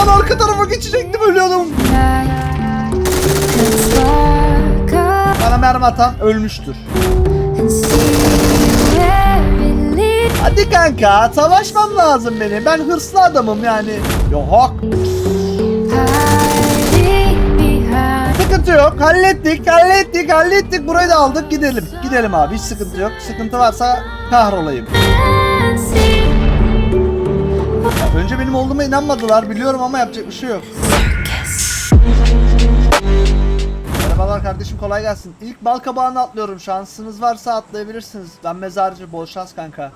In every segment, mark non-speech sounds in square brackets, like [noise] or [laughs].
Lan arka tarafa geçecektim ölüyordum. Bana mermi atan ölmüştür. Hadi kanka savaşmam lazım benim. Ben hırslı adamım yani. Yok. Sıkıntı yok. Hallettik, hallettik, hallettik. Burayı da aldık. Gidelim. Gidelim abi. Hiç sıkıntı yok. Sıkıntı varsa kahrolayım. Önce benim olduğuma inanmadılar biliyorum ama yapacak bir şey yok. Merhabalar kardeşim kolay gelsin. İlk bal kabağını atlıyorum. Şansınız varsa atlayabilirsiniz. Ben mezarcı. Bol şans kanka.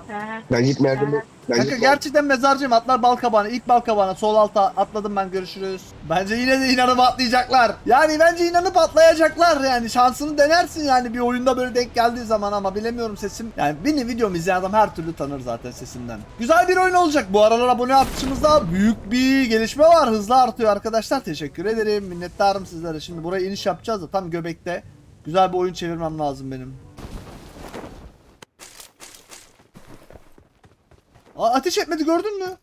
Ben git merdiven. Kanka gerçekten mezarcıyım. Atlar bal kabağına. İlk bal kabağına. Sol alta atladım ben. Görüşürüz. Bence yine de inanıp atlayacaklar. Yani bence inanıp atlayacaklar. Yani şansını denersin yani bir oyunda böyle denk geldiği zaman ama bilemiyorum sesim. Yani benim videomu izleyen adam her türlü tanır zaten sesimden. Güzel bir oyun olacak. Bu aralar abone artışımızda büyük bir gelişme var. Hızlı artıyor arkadaşlar. Teşekkür ederim. Minnettarım sizlere. Şimdi buraya iniş yapacağız da tam göbekte. Güzel bir oyun çevirmem lazım benim. Aa, ateş etmedi gördün mü?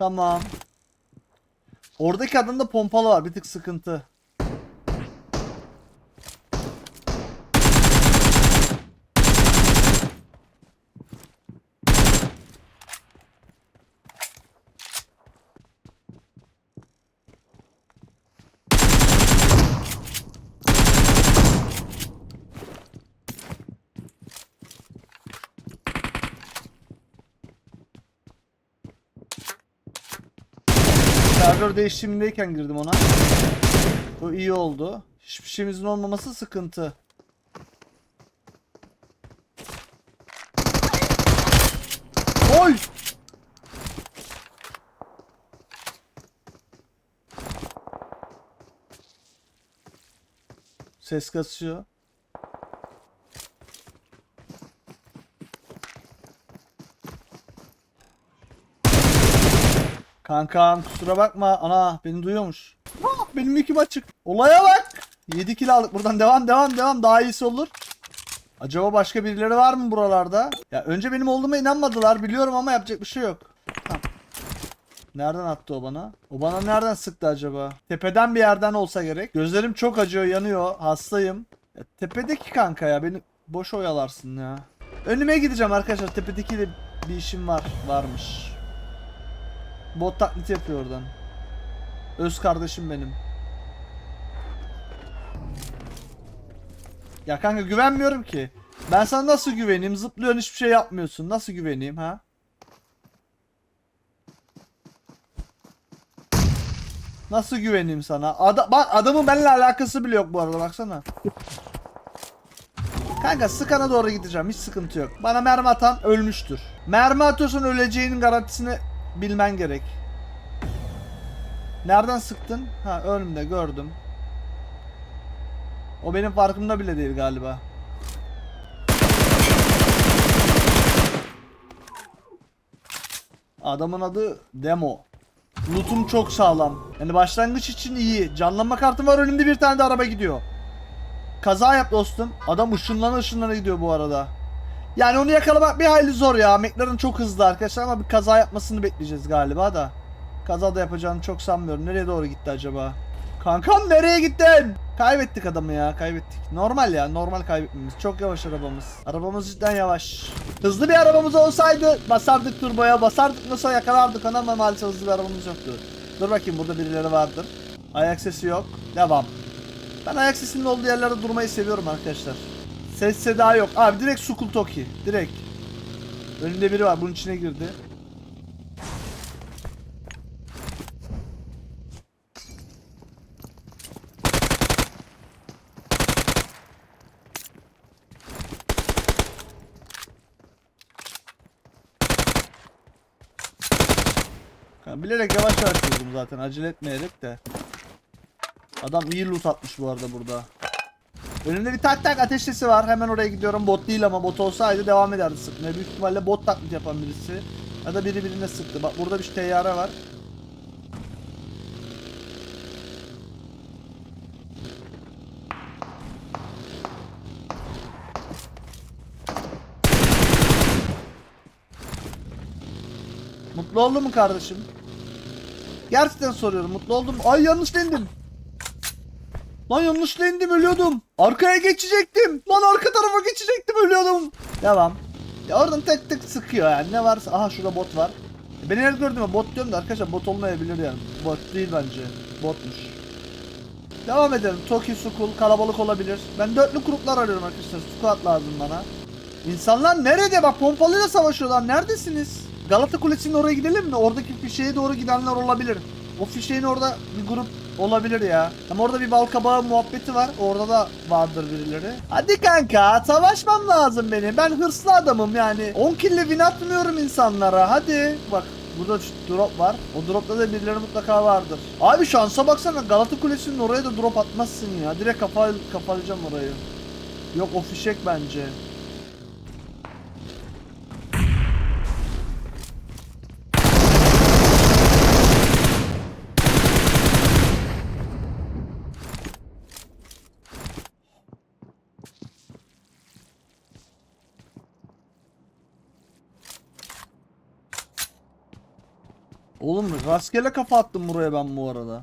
Tamam. Oradaki adamda pompalı var. Bir tık sıkıntı. Server değişimindeyken girdim ona. Bu iyi oldu. Hiçbir şeyimizin olmaması sıkıntı. Oy! Ses kasıyor. Kankam kusura bakma. Ana beni duyuyormuş. Benim mikim açık. Olaya bak. 7 kill aldık buradan. Devam devam devam. Daha iyisi olur. Acaba başka birileri var mı buralarda? Ya önce benim olduğuma inanmadılar biliyorum ama yapacak bir şey yok. Tamam. Nereden attı o bana? O bana nereden sıktı acaba? Tepeden bir yerden olsa gerek. Gözlerim çok acıyor, yanıyor. Hastayım. Ya, tepedeki kanka ya beni boş oyalarsın ya. Önüme gideceğim arkadaşlar. Tepedeki de bir işim var. Varmış. Bot taklidi yapıyor oradan. Öz kardeşim benim. Ya kanka güvenmiyorum ki. Ben sana nasıl güveneyim? Zıplıyorsun hiçbir şey yapmıyorsun. Nasıl güveneyim ha? Nasıl güveneyim sana? Ada bak adamın benimle alakası bile yok bu arada baksana. Kanka sıkana doğru gideceğim. Hiç sıkıntı yok. Bana mermi atan ölmüştür. Mermi atıyorsan öleceğinin garantisini bilmen gerek. Nereden sıktın? Ha önümde gördüm. O benim farkımda bile değil galiba. Adamın adı Demo. Loot'um çok sağlam. Yani başlangıç için iyi. Canlanma kartım var önümde bir tane de araba gidiyor. Kaza yap dostum. Adam ışınlana ışınlana gidiyor bu arada. Yani onu yakalamak bir hayli zor ya. McLaren çok hızlı arkadaşlar ama bir kaza yapmasını bekleyeceğiz galiba da. Kaza da yapacağını çok sanmıyorum. Nereye doğru gitti acaba? Kankam nereye gittin? Kaybettik adamı ya kaybettik. Normal ya normal kaybetmemiz. Çok yavaş arabamız. Arabamız cidden yavaş. Hızlı bir arabamız olsaydı basardık turboya basardık nasıl yakalardık ona ama maalesef hızlı bir arabamız yoktu. Dur bakayım burada birileri vardır. Ayak sesi yok. Devam. Ben ayak sesinin olduğu yerlerde durmayı seviyorum arkadaşlar. Ses seda yok. Abi direkt Sukul Toki. Direkt. Önünde biri var. Bunun içine girdi. Bilerek yavaş yavaş vurdum zaten acele etmeyerek de. Adam iyi loot atmış bu arada burada. Önümde bir tak tak ateş sesi var. Hemen oraya gidiyorum. Bot değil ama bot olsaydı devam ederdi sıkmaya. Büyük ihtimalle bot taklit yapan birisi. Ya da biri birine sıktı. Bak burada bir teyyare var. Mutlu oldun mu kardeşim? Gerçekten soruyorum. Mutlu oldum. Ay yanlışla indim. Lan yanlışla indim ölüyordum. Arkaya geçecektim. Lan arka tarafa geçecektim ölüyordum. Devam. Ya oradan tek tek sıkıyor yani. Ne varsa. Aha şurada bot var. E, Beni her gördüm mü? Bot diyorum da arkadaşlar bot olmayabilir yani. Bot değil bence. Botmuş. Devam edelim. Toki Sukul kalabalık olabilir. Ben dörtlü gruplar arıyorum arkadaşlar. Squad lazım bana. İnsanlar nerede? Bak pompalıyla savaşıyorlar. Neredesiniz? Galata Kulesi'nin oraya gidelim mi? Oradaki fişeğe doğru gidenler olabilir. O fişeğin orada bir grup olabilir ya. Ama orada bir balkabağı muhabbeti var. Orada da vardır birileri. Hadi kanka savaşmam lazım benim. Ben hırslı adamım yani. 10 kille win atmıyorum insanlara. Hadi. Bak burada drop var. O dropta da birileri mutlaka vardır. Abi şansa baksana Galata Kulesi'nin oraya da drop atmazsın ya. Direkt kafa kafalayacağım orayı. Yok o fişek bence. Oğlum rastgele kafa attım buraya ben bu arada.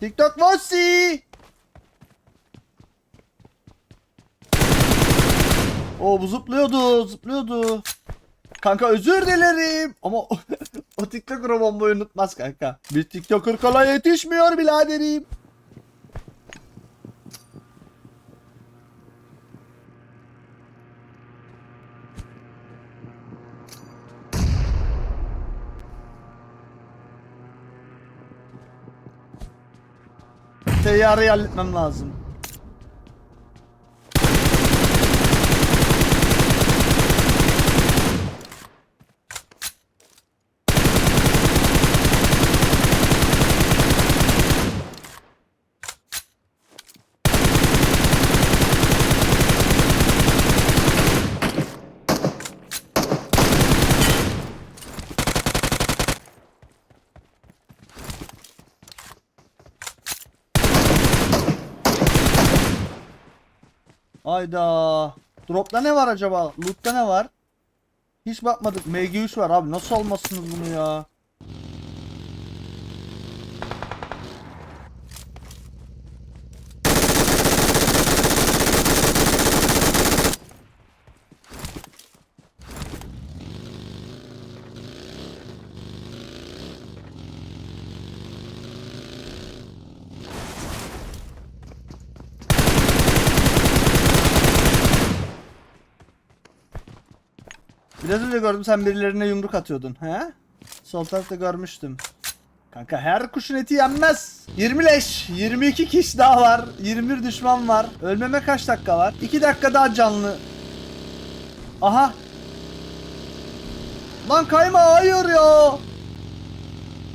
TikTok Mosi! O bu zıplıyordu, zıplıyordu. Kanka özür dilerim. Ama o, [laughs] TikToker bombayı unutmaz kanka. Bir TikToker kolay yetişmiyor biraderim. Teyyareyi halletmem lazım. Ayda. Drop'ta ne var acaba? Loot'ta ne var? Hiç bakmadık. MG3 var abi. Nasıl almazsınız bunu ya? Biraz önce gördüm sen birilerine yumruk atıyordun. He? Sol tarafta görmüştüm. Kanka her kuşun eti yenmez. 20 leş, 22 kişi daha var. 21 düşman var. Ölmeme kaç dakika var? 2 dakika daha canlı. Aha. Lan kayma hayır ya.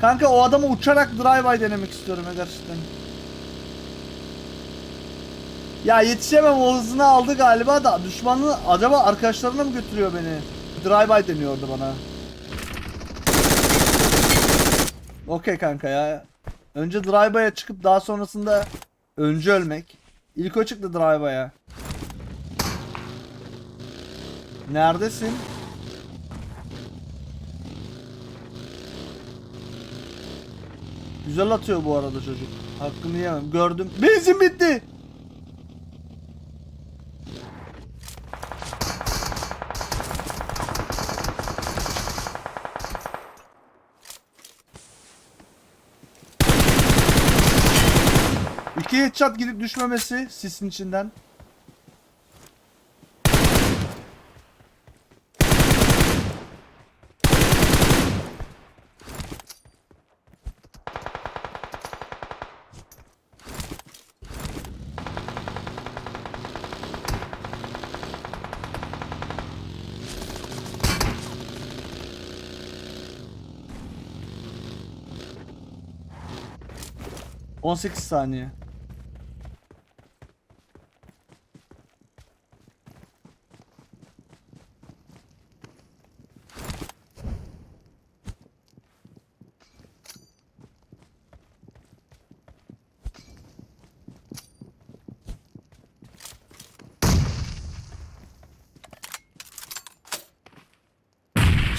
Kanka o adamı uçarak drive-by denemek istiyorum gerçekten. Ya yetişemem o hızını aldı galiba da düşmanı acaba arkadaşlarına mı götürüyor beni? Drive-by deniyordu bana. Okey kanka ya. Önce drive-by'a çıkıp daha sonrasında önce ölmek. İlk o çıktı drive-by'a. Neredesin? Güzel atıyor bu arada çocuk. Hakkını yemem. Gördüm. Benzin bitti. headshot gidip düşmemesi sisin içinden. On sekiz saniye.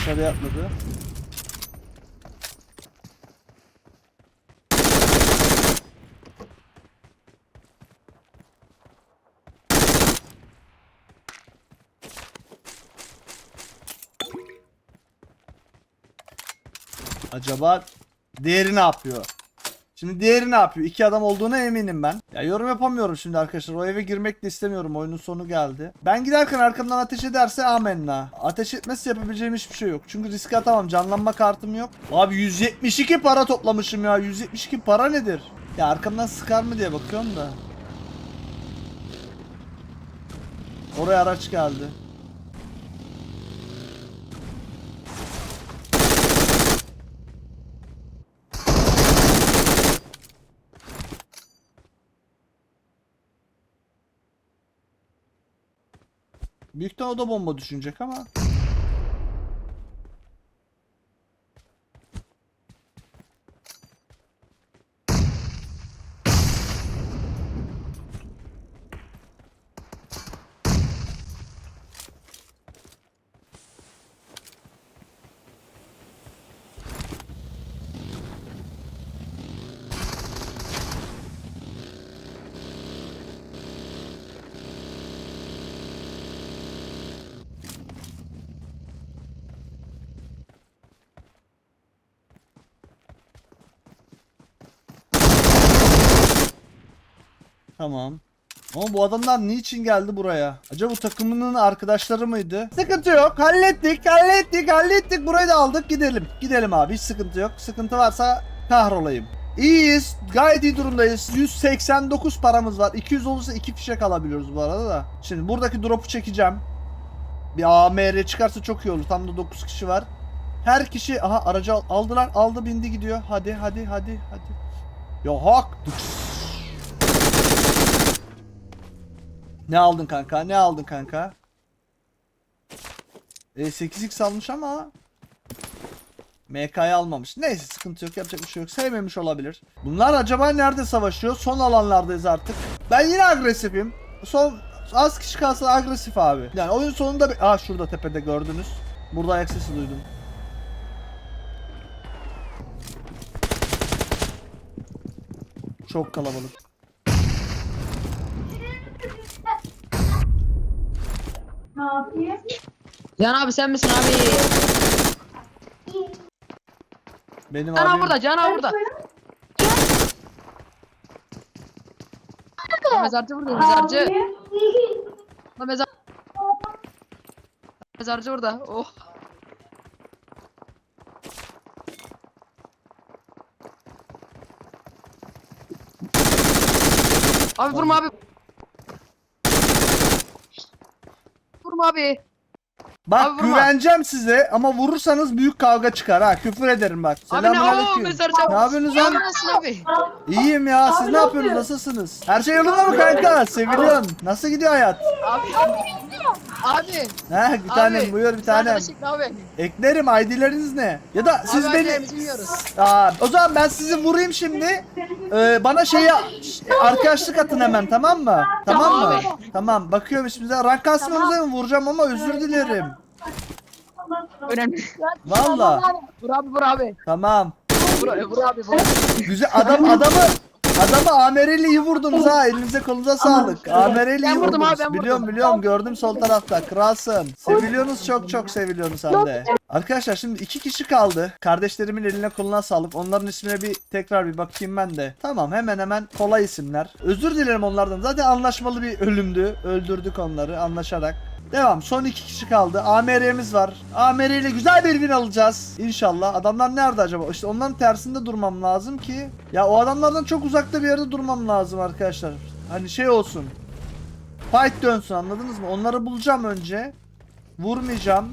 Dışarıya atladı. Acaba diğeri ne yapıyor? Şimdi diğeri ne yapıyor? İki adam olduğuna eminim ben. Ya yorum yapamıyorum şimdi arkadaşlar. O eve girmek de istemiyorum. Oyunun sonu geldi. Ben giderken arkamdan ateş ederse amenna. Ateş etmesi yapabileceğim hiçbir şey yok. Çünkü riske atamam. Canlanma kartım yok. Abi 172 para toplamışım ya. 172 para nedir? Ya arkamdan sıkar mı diye bakıyorum da. Oraya araç geldi. Büyükten o da bomba düşünecek ama. Tamam. Ama bu adamlar niçin geldi buraya? Acaba bu takımının arkadaşları mıydı? Sıkıntı yok. Hallettik, hallettik, hallettik. Burayı da aldık. Gidelim. Gidelim abi. Hiç sıkıntı yok. Sıkıntı varsa kahrolayım. İyiyiz. Gayet iyi durumdayız. 189 paramız var. 200 olursa 2 fişek alabiliyoruz bu arada da. Şimdi buradaki drop'u çekeceğim. Bir AMR çıkarsa çok iyi olur. Tam da 9 kişi var. Her kişi aha aracı al- aldılar. Aldı bindi gidiyor. Hadi hadi hadi hadi. Ya Ne aldın kanka? Ne aldın kanka? E 8x almış ama MK'yı almamış. Neyse sıkıntı yok yapacak bir şey yok. Sevmemiş olabilir. Bunlar acaba nerede savaşıyor? Son alanlardayız artık. Ben yine agresifim. Son az kişi kalsa agresif abi. Yani oyun sonunda bir... Aa şurada tepede gördünüz. Burada ayak sesi duydum. Çok kalabalık. Yapayım? Can abi sen misin abi? Benim Can abi abim... burada, Can abi burada. Lan Mezarcı burada, mezarcı. Lan mezar... Mezarcı burada. Oh. Abi vurma abi. Abi. Bak Abi vurma. güveneceğim size ama vurursanız büyük kavga çıkar ha. Küfür ederim bak. Abi ne o Selamünaleyküm. Ne yapıyorsunuz lan? Nasılsın abi? İyiyim ya. Siz Abi ne ne yapıyorsunuz? yapıyorsun? Nasılsınız? Her şey yolunda mı kanka? Seviliyorsun. Nasıl gidiyor hayat? Abi. Abi. He bir tanem buyur bir tanem. Arkadaşlık Abi. Eklerim ID'leriniz ne? Ya da siz abi, beni... bilmiyoruz. Aa, o zaman ben sizi vurayım şimdi. Ee, bana şeyi arkadaşlık atın hemen tamam mı? Tamam Tamam mı? abi. Tamam bakıyorum isminize. Rank kasmanıza mı vuracağım ama özür dilerim. Önemli. Valla. Vur abi vur abi. Tamam. Vur, vur abi vur. Güzel adam adamı adamı AMR'li iyi vurdunuz ha elinize kolunuza sağlık. AMR'li iyi Ben vurdum vurdunuz. abi, ben biliyorum vurdum. biliyorum gördüm sol tarafta kralsın. Seviliyorsunuz çok çok seviliyorsunuz sen de. Arkadaşlar şimdi iki kişi kaldı. Kardeşlerimin eline koluna sağlık. Onların ismine bir tekrar bir bakayım ben de. Tamam hemen hemen kolay isimler. Özür dilerim onlardan. Zaten anlaşmalı bir ölümdü. Öldürdük onları anlaşarak. Devam. Son iki kişi kaldı. AMR'miz var. AMR ile güzel bir win alacağız. İnşallah. Adamlar nerede acaba? İşte onların tersinde durmam lazım ki. Ya o adamlardan çok uzakta bir yerde durmam lazım arkadaşlar. Hani şey olsun. Fight dönsün anladınız mı? Onları bulacağım önce. Vurmayacağım.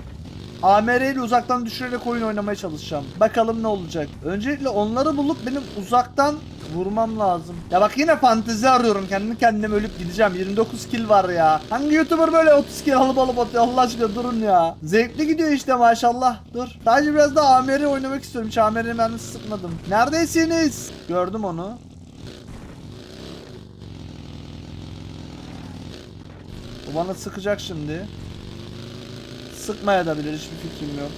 AMR ile uzaktan düşürerek oyun oynamaya çalışacağım. Bakalım ne olacak. Öncelikle onları bulup benim uzaktan vurmam lazım. Ya bak yine fantezi arıyorum. Kendi kendime ölüp gideceğim. 29 kill var ya. Hangi YouTuber böyle 30 kill alıp alıp atıyor Allah aşkına durun ya. Zevkli gidiyor işte maşallah. Dur. Sadece biraz daha AMR oynamak istiyorum. Hiç AMR'e mermisi sıkmadım. Neredesiniz? Gördüm onu. O bana sıkacak şimdi. Sıkmaya da bilir hiçbir fikrim yok.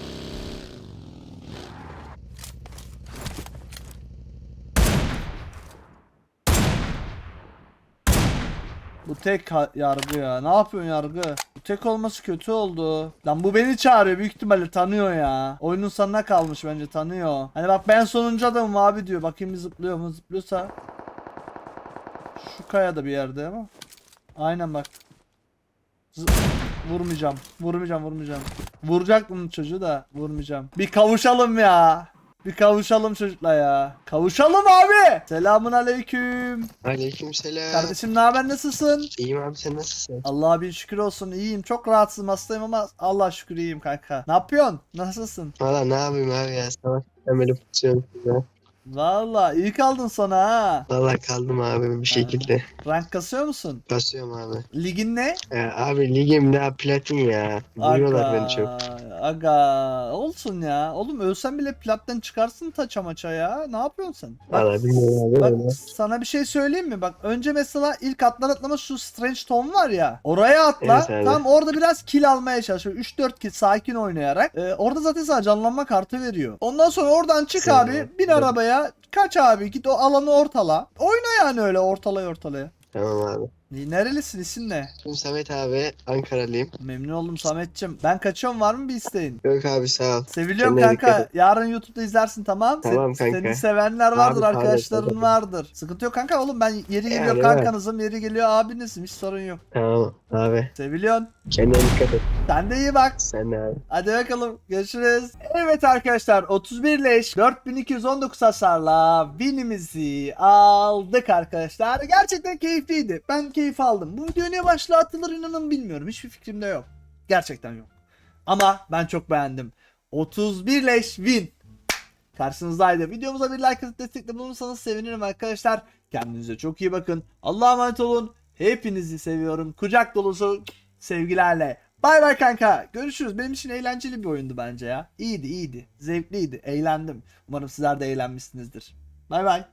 Bu tek yargı ya. Ne yapıyorsun yargı? Bu tek olması kötü oldu. Lan bu beni çağırıyor. Büyük ihtimalle tanıyor ya. Oyunun sonuna kalmış bence tanıyor. Hani bak ben sonuncu adamım abi diyor. Bakayım bir zıplıyor mu? Zıplıyorsa. Şu kayada bir yerde ama. Aynen bak. Z- vurmayacağım. Vurmayacağım vurmayacağım. Vuracaktım çocuğu da vurmayacağım. Bir kavuşalım ya. Bir kavuşalım çocukla ya. Kavuşalım abi. Selamun aleyküm. Aleyküm selam. Kardeşim ne haber nasılsın? İyiyim abi sen nasılsın? Allah'a bir şükür olsun iyiyim. Çok rahatsızım hastayım ama Allah şükür iyiyim kanka. Ne yapıyorsun? Nasılsın? Valla ne yapayım abi ya savaş temeli pusuyorum size. Valla iyi kaldın sonra ha. Valla kaldım abi bir şekilde. Rank kasıyor musun? Basıyorum abi. Ligin ne? Ee, abi ligim daha platin ya. Vuruyorlar beni çok. Aga olsun ya. Oğlum ölsen bile plattan çıkarsın taça maça ya. Ne yapıyorsun sen? Bak, Valla bilmiyorum abi bak öyle. sana bir şey söyleyeyim mi? Bak önce mesela ilk atlar atlama şu Strange Tom var ya. Oraya atla. Evet abi. tam orada biraz kill almaya çalış. Şöyle 3-4 kill sakin oynayarak. Ee, orada zaten sana canlanma kartı veriyor. Ondan sonra oradan çık Sen- abi. Bin Evet. Kaç abi git o alanı ortala. Oyna yani öyle ortalaya ortalaya. Tamam abi. Nerelisin isim ne? Şimdi Samet abi Ankaralıyım. Memnun oldum Sametçim. Ben kaçıyorum var mı bir isteğin? Yok abi sağ ol. Seviliyorum Kendine kanka. Yarın YouTube'da izlersin tamam. Tamam kanka. Seni sevenler vardır, Abi, arkadaşların paylaşalım. vardır. Sıkıntı yok kanka oğlum ben yeri geliyor Yani, kankanızım, yeri geliyor abinizim. Hiç sorun yok. Tamam abi. Seviliyorsun. Kendine dikkat et. Sen de iyi bak. Sen de abi. Hadi bakalım. Görüşürüz. Evet arkadaşlar 31 leş 4219 hasarla winimizi aldık arkadaşlar. Gerçekten keyifliydi. Ben keyif aldım. Bu video ne başlığı atılır inanın bilmiyorum. Hiçbir fikrim de yok. Gerçekten yok. Ama ben çok beğendim. 31 leş win. Karşınızdaydı. Videomuza bir like atıp destekte bulunursanız sevinirim arkadaşlar. Kendinize çok iyi bakın. Allah'a emanet olun. Hepinizi seviyorum. Kucak dolusu sevgilerle. Bay bay kanka. Görüşürüz. Benim için eğlenceli bir oyundu bence ya. İyiydi iyiydi. Zevkliydi. Eğlendim. Umarım sizler de eğlenmişsinizdir. Bay bay.